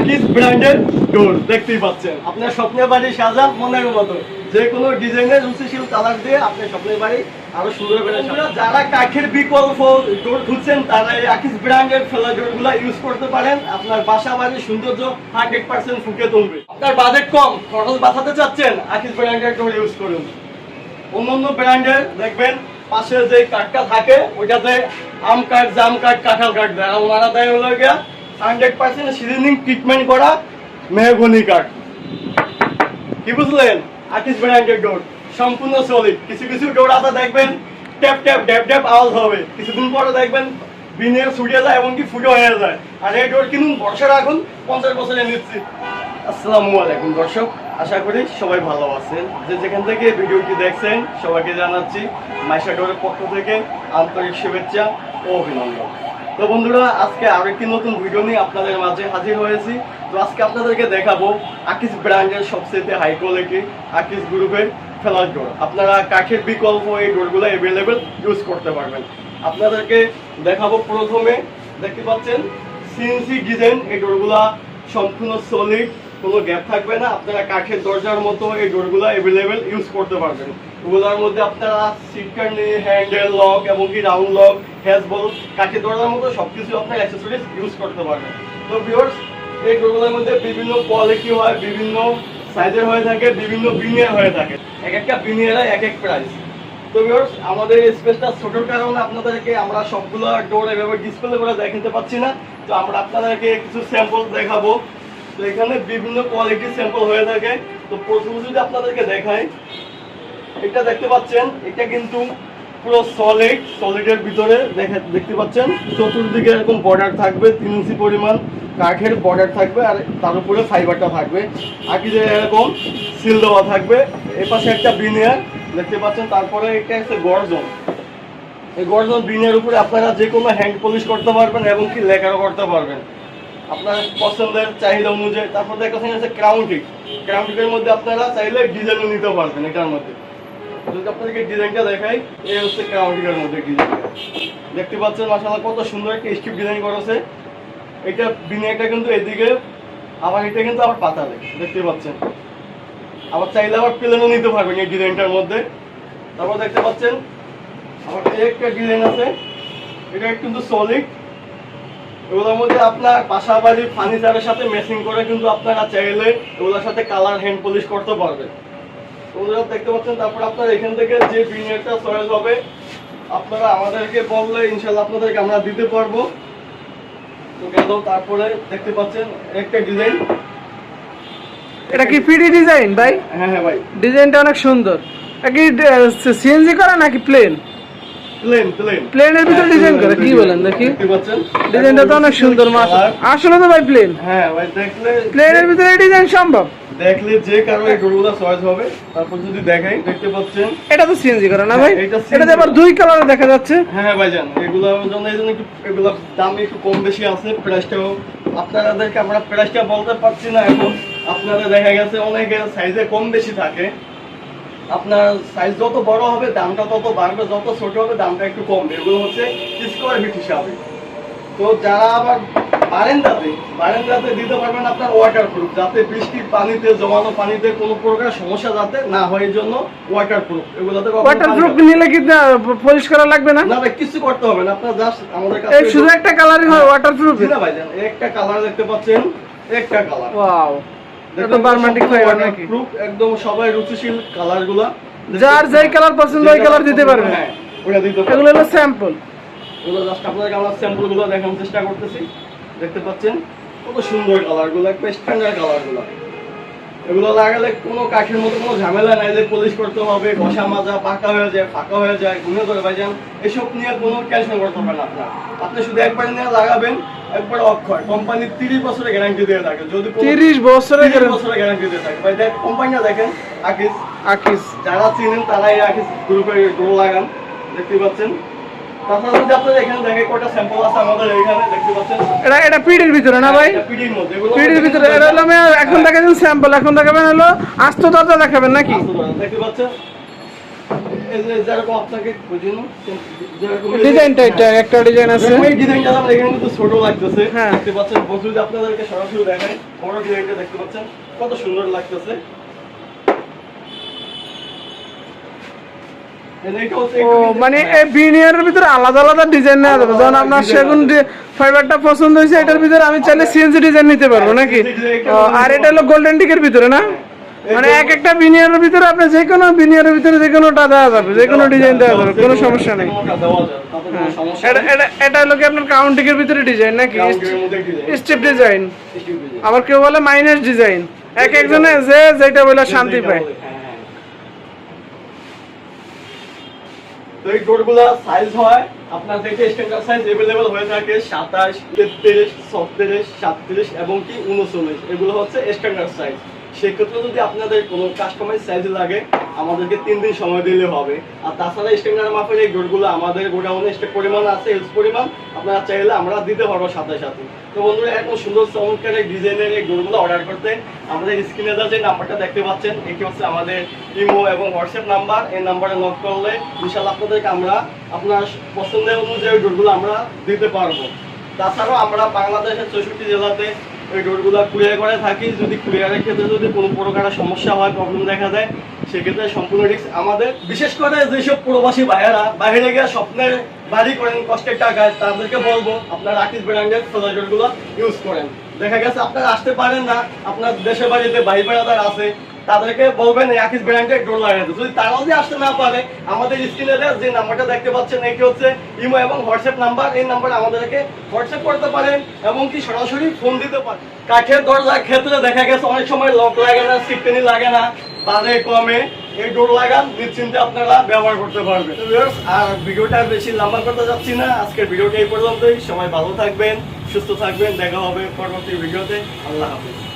আকিস ব্র্যান্ডের ডোর দেখতেই পাচ্ছেন। আপনার স্বপ্নের বাড়ি সাজা মনের মতো। যে কোনো ডিজাইনের রুচিশীল কালার দিয়ে আপনার স্বপ্নের বাড়ি আরও সুন্দর করে যারা কাঠের বিকল্প ডোর খুঁজছেন, তারা এই আকিস ব্র্যান্ডের ফেলা ডোরগুলো ইউজ করতে পারেন। আপনার বাসা বাড়ির সৌন্দর্য হান্ড্রেড পার্সেন্ট ফুকে তুলবে। আপনার বাজেট কম, খরচ বাঁচাতে চাচ্ছেন আকিস ব্র্যান্ডের ডোর ইউজ করুন। অন্যান্য ব্র্যান্ডের দেখবেন, পাশে যে কাঠটা থাকে, ওইটাতে আম কাঠ জাম কাঠ কাঁঠাল কাঠ দেয়। ওনারা দেয় হলো গিয়া হান্ড্রেড পার্সেন্ট সিজনিং ট্রিটমেন্ট করা মেহগনি কাঠ। কি বুঝলেন? আর্টিস্ট ব্র্যান্ডের ডোর সম্পূর্ণ সলিড কিছু কিছু ডোর আছে, দেখবেন, ট্যাপ ট্যাপ, ড্যাপ ড্যাপ, আওয়াজ হবে। কিছুদিন পরে দেখবেন বিনের ছুটে যায়, এমনকি ফুটো হয়ে যায়। আর এই ডোর কিনুন বর্ষা রাখুন, পঞ্চাশ বছরে নিচ্ছি আসসালামু আলাইকুম, দর্শক। আশা করি সবাই ভালো আছেন। যে যেখান থেকে ভিডিওটি দেখছেন, সবাইকে জানাচ্ছি মাইশা ডোরের পক্ষ থেকে আন্তরিক শুভেচ্ছা ও অভিনন্দন। তো বন্ধুরা, আজকে আরও একটি নতুন ভিডিও নিয়ে আপনাদের মাঝে হাজির হয়েছি। তো আজকে আপনাদেরকে দেখাবো আকিস ব্র্যান্ডের সবচেয়ে হাই কোয়ালিটি আকিস গ্রুপের ফেলার ডোর আপনারা কাঠের বিকল্প এই ডোরগুলো অ্যাভেলেবেল ইউজ করতে পারবেন। আপনাদেরকে দেখাবো প্রথমে, দেখতে পাচ্ছেন সিএনসি ডিজাইন এই ডোরগুলা সম্পূর্ণ সলিড কোনো গ্যাপ থাকবে না। আপনারা কাঠের দরজার মতো এই ডোরগুলো অ্যাভেলেবেল ইউজ করতে পারবেন। ওগুলোর মধ্যে আপনারা সিটকার্নি হ্যান্ডেল লক এমনকি রাউন্ড লক হ্যাজ বল কাঠের দরজার মতো সবকিছু আপনার অ্যাক্সেসরিজ ইউজ করতে পারবেন। তো ভিউয়ার্স এই ডোরগুলোর মধ্যে বিভিন্ন কোয়ালিটি হয়, বিভিন্ন সাইজের হয়ে থাকে, বিভিন্ন বিনিয়ার হয়ে থাকে। এক একটা বিনিয়ারে এক এক প্রাইস তো ভিউয়ার্স আমাদের স্পেসটা ছোটোর কারণে আপনাদেরকে আমরা সবগুলো ডোর এভাবে ডিসপ্লে করে দেখাতে পাচ্ছি না। তো আমরা আপনাদেরকে কিছু স্যাম্পল দেখাবো। তো এখানে বিভিন্ন কোয়ালিটির স্যাম্পল হয়ে থাকে। তো প্রথমে যদি আপনাদেরকে দেখাই, এটা দেখতে পাচ্ছেন, এটা কিন্তু পুরো সলিড সলিডের ভিতরে দেখে- দেখতে পাচ্ছেন। চতুর্দিকে এরকম বর্ডার থাকবে, তিন ইঞ্চি পরিমাণ কাঠের বর্ডার থাকবে, আর তার উপরে ফাইবারটা থাকবে। আর যে এরকম সিল দেওয়া থাকবে, এ পাশে একটা বিনিয়ার দেখতে পাচ্ছেন, তারপরে এটা হচ্ছে গর্জন। এই গর্জন বিনের উপরে আপনারা যে কোনো হ্যান্ড পলিশ করতে পারবেন এবং কি লেখারও করতে পারবেন। আপনার পছন্দের চাহিদা অনুযায়ী, তারপর দেখা যাচ্ছে ক্রাউন্টিক ক্রাউন্টিকের মধ্যে আপনারা চাইলে ডিজাইনও নিতে পারবেন এটার মধ্যে। যদি আপনাদেরকে ডিজাইনটা দেখাই এই হচ্ছে ক্রাউন্টিকের মধ্যে ডিজাইন দেখতে পাচ্ছেন মাসাল্লাহ কত সুন্দর একটা স্কিপ ডিজাইন করেছে এটা বিনিয়ারটা কিন্তু এদিকে, আবার এটা কিন্তু আবার পাতালে, দেখতে পাচ্ছেন। আবার চাইলে আবার প্লেনও নিতে পারবেন এই ডিজাইনটার মধ্যে। তারপর দেখতে পাচ্ছেন আমার একটা ডিজাইন আছে। এটা কিন্তু সলিড এগুলোর মধ্যে আপনার পাশাপাশি ফার্নিচারের সাথে ম্যাচিং করে কিন্তু আপনারা চাইলে এগুলোর সাথে কালার হ্যান্ড পলিশ করতে পারবেন। ওগুলো দেখতে পাচ্ছেন তারপর আপনার এখান থেকে যে বিনিয়ারটা চয়েস হবে আপনারা আমাদেরকে বললে ইনশাল্লাহ আপনাদেরকে আমরা দিতে পারব। তো গেল তারপরে দেখতে পাচ্ছেন একটা ডিজাইন। এটা কি পিডি ডিজাইন ভাই? হ্যাঁ হ্যাঁ ভাই। ডিজাইনটা অনেক সুন্দর। কি সিএনজি করা নাকি প্লেন প্লেন প্লেন প্লেনের ভিতরে ডিজাইন করে কি বলেন দেখি। ডিজাইনটা তো অনেক সুন্দর মাস আসলে তো ভাই প্লেন হ্যাঁ ভাই দেখলে প্লেনের ভিতরে ডিজাইন সম্ভব? দেখলে যে কারও এই ডোরগুলো চয়েস হবে তারপর যদি দেখাই দেখতে পাচ্ছেন? এটা তো সিএনজি করা না ভাই? হ্যাঁ, এটা এটাতে আবার দুই কালারে দেখা যাচ্ছে। হ্যাঁ হ্যাঁ ভাইজান এগুলোর জন্য এই জন্য একটু এগুলোর দাম একটু কম বেশি আছে প্রাইসটাও আপনাদেরকে আমরা প্রাইসটা বলতে পারছি না এখন। আপনারা দেখা গেছে অনেকের সাইজে কম বেশি থাকে। আপনার সাইজ যত বড় হবে দামটা তত বাড়বে যত ছোট হবে দামটা একটু কমবে এগুলো হচ্ছে স্কোয়ার ফিট হিসাবে। তো যারা আবার বারেন্দাতে বারেন্দাতে দিতে পারবেন আপনার ওয়াটার প্রুফ যাতে বৃষ্টির পানিতে জমানো পানিতে কোনো প্রকার সমস্যা যাতে না হয় এই জন্য ওয়াটার প্রুফ এগুলোতে ওয়াটার প্রুফ নিলে কি পলিশ করা লাগবে না? না ভাই কিছু করতে হবে না। আপনার জাস্ট আমাদের কাছে এই শুধু একটা কালারই হয় ওয়াটার প্রুফ না ভাইজান একটা কালার দেখতে পাচ্ছেন একটা কালার ওয়াও এটা বারমাটিক ফাইবার নাকি? প্রুফ একদম সবাই রুচিশীল যার যেই কালার পছন্দ ওই কালার দিতে পারবে। হ্যাঁ ওটা দিতে এগুলো হলো স্যাম্পল এগুলো জাস্ট আপনাদেরকে আমরা স্যাম্পল দেখানোর চেষ্টা করতেছি। দেখতে পাচ্ছেন? কত সুন্দর কালারগুলো একটা স্ট্যান্ডার্ড কালারগুলো এগুলো লাগালে কোনো কাঠের মতো কোনো ঝামেলা নাই যে পলিশ করতে হবে ঘষা মাজা পাকা হয়ে যায় ফাঁকা হয়ে যায় ঘুমিয়ে ধরে ভাইজান। এসব নিয়ে কোনো টেনশন করতে হবে না আপনার। আপনি শুধু একবার নিয়ে লাগাবেন একবার অক্ষয়। কোম্পানি তিরিশ বছরের গ্যারান্টি দিয়ে থাকে। যদি তিরিশ বছরের 30 বছরের গ্যারান্টি দিয়ে থাকে। ভাই দেখ কোম্পানিটা দেখেন আকিস। আকিস। যারা চিনেন তারা এই আকিস গ্রুপের গ্রো লাগান। দেখতে পাচ্ছেন? এটা এটা পিডির ভিতরে না ভাই? পিডির মধ্যে এগুলো পিডির ভিতরে এটা হলো এখন দেখাবেন স্যাম্পল এখন দেখাবেন হলো আস্ত দরজা দেখাবেন নাকি? দেখতে পাচ্ছেন? যেরকম আপনাকে বুঝিনো যেরকম ডিজাইনটা এটা একটা ডিজাইন আছে। এই ডিজাইনটা আমরা এখানে কিন্তু ছোট লাগতেছে। হ্যাঁ। দেখতে পাচ্ছেন বন্ধু আপনাদেরকে সরাসরি দেখাই বড় ডিজাইনটা দেখতে পাচ্ছেন কত সুন্দর লাগতেছে এই যে এটা হচ্ছে ও মানে এই বিনিয়ারের ভিতরে আলাদা আলাদা ডিজাইন নেওয়া যাবে। যেমন আপনার সেগুন। ফাইবারটা পছন্দ হয়েছে এটার ভিতরে আমি চাইলে সিএনসি ডিজাইন নিতে পারব নাকি? আর এটা হলো গোল্ডেন টিকের ভিতরে না? মানে এক একটা বিনিয়ারের ভিতরে আপনি যে কোনো বিনিয়ারের ভিতরে যে কোনোটা দেওয়া যাবে যে কোনো ডিজাইন দেওয়া যাবে কোনো সমস্যা নেই। হ্যাঁ। এটা হলো কি আপনার কাউন্টিকের ভিতরে ডিজাইন নাকি? স্টেপ ডিজাইন আবার কেউ বলে মাইনাস ডিজাইন এক একজনে যে যেটা বলে শান্তি পায়। স্টোরগুলো সাইজ হয়, আপনার দেখে স্ট্যান্ডার্ড সাইজ অ্যাভেলেবেল হয়ে থাকে সাতাশ, তেত্রিশ ছত্রিশ সাতত্রিশ এবং কি উনচল্লিশ। এগুলো হচ্ছে স্ট্যান্ডার্ড সাইজ সেক্ষেত্রে যদি আপনাদের কোনো কাস্টমাইজ সাইজ লাগে, আমাদেরকে তিন দিন সময় দিলে হবে। আর তাছাড়া স্ট্যান্ডার্ড মাপের এই গোটগুলো আমাদের গোডাউনে স্টক পরিমাণ আছে হিউজ পরিমাণ, আপনারা চাইলে আমরা দিতে পারব সাথে সাথে। তো বন্ধুরা এত সুন্দর চমৎকার এই ডিজাইনের এই গোটগুলো অর্ডার করতে আমাদের স্ক্রিনে যে নাম্বারটা দেখতে পাচ্ছেন, এটি হচ্ছে আমাদের ইমো এবং হোয়াটসঅ্যাপ নাম্বার এই নাম্বারে নক করলে ইনশাল্লাহ আপনাদেরকে আমরা আপনার পছন্দের অনুযায়ী গোটগুলো আমরা দিতে পারব। তাছাড়াও আমরা বাংলাদেশের চৌষট্টি জেলাতে ওই ডোরগুলো ক্লিয়ার করে থাকি। যদি ক্লিয়ারের ক্ষেত্রে যদি কোনো প্রকার সমস্যা হয় প্রবলেম দেখা দেয়, সেক্ষেত্রে সম্পূর্ণ রিস্ক আমাদের। বিশেষ করে যেসব প্রবাসী ভাইয়েরা বাইরে গিয়ে স্বপ্নের বাড়ি করেন, কষ্টের টাকায় তাদেরকে বলব, আপনার আকিস ব্র্যান্ডের সোলার ইউজ করেন। দেখা গেছে আপনারা আসতে পারেন না, আপনার দেশের বাড়িতে ভাই বেড়াদার আছে তাদেরকে বলবেন আকিস ব্র্যান্ডের ডোর লাগাতে যদি তারাও যদি আসতে না পারে, আমাদের স্ক্রিনে যে নাম্বারটা দেখতে পাচ্ছেন, এটি হচ্ছে ইমো এবং হোয়াটসঅ্যাপ নাম্বার এই নাম্বার আমাদেরকে হোয়াটসঅ্যাপ করতে পারেন এবং কি সরাসরি ফোন দিতে পারেন। কাঠের দরজার ক্ষেত্রে দেখা গেছে অনেক সময় লক লাগে না সিকটেনি লাগে না। বাজে কমে এই ডোর লাগান, নিশ্চিন্তে আপনারা ব্যবহার করতে পারবেন। আর ভিডিওটা বেশি লম্বা করতে যাচ্ছি না। আজকের ভিডিওটা এই পর্যন্তই। সবাই ভালো থাকবেন, সুস্থ থাকবেন। দেখা হবে পরবর্তী ভিডিওতে। আল্লাহ হাফিজ।